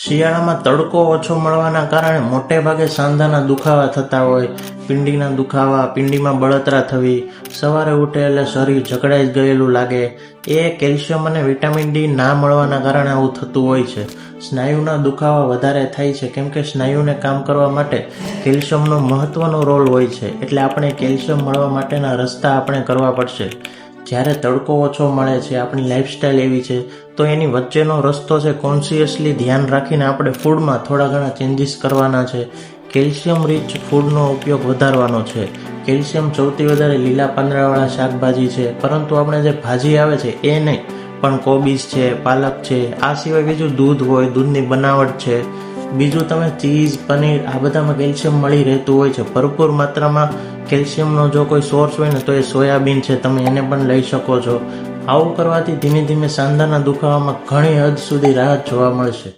શિયાળામાં તડકો ઓછો મળવાના કારણે મોટે ભાગે સાંધાના દુખાવા થતા હોય, પિંડીના દુખાવા, પિંડીમાં બળતરા થવી, સવારે ઉઠે એટલે શરીર જકડાઈ ગયેલું લાગે. એ કેલ્શિયમ અને વિટામિન ડી ના મળવાના કારણે આવું થતું હોય છે. સ્નાયુના દુખાવા વધારે થાય છે, કેમ કે સ્નાયુને કામ કરવા માટે કેલ્શિયમનો મહત્વનો રોલ હોય છે. એટલે આપણે કેલ્શિયમ મળવા માટેના રસ્તા આપણે કરવા પડશે. જ્યારે તડકો ઓછો મળે છે, આપણી લાઈફસ્ટાઈલ એવી છે, તો એની વચ્ચેનો રસ્તો છે કોન્શિયસલી ધ્યાન રાખીને આપણે ફૂડમાં થોડા ઘણા ચેન્જીસ કરવાના છે. કેલ્શિયમ રીચ ફૂડનો ઉપયોગ વધારવાનો છે. કેલ્શિયમ સૌથી વધારે લીલા પાંદડાવાળા શાકભાજી છે, પરંતુ આપણે જે ભાજી આવે છે, એ નહીં. પણ કોબીજ છે, પાલક છે, આ સિવાય બીજું દૂધ હોય, દૂધની બનાવટ છે. બીજું તમે ચીઝ, પનીર, આ બધામાં કેલ્શિયમ મળી રહેતું હોય છે. ભરપૂર માત્રામાં કેલ્શિયમનો જો કોઈ સોર્સ હોય ને, તો એ સોયાબીન છે, તમે એને પણ લઈ શકો છો. આવું કરવાથી ધીમે ધીમે સાંધાના દુખાવામાં ઘણી હદ સુધી રાહત જોવા મળશે.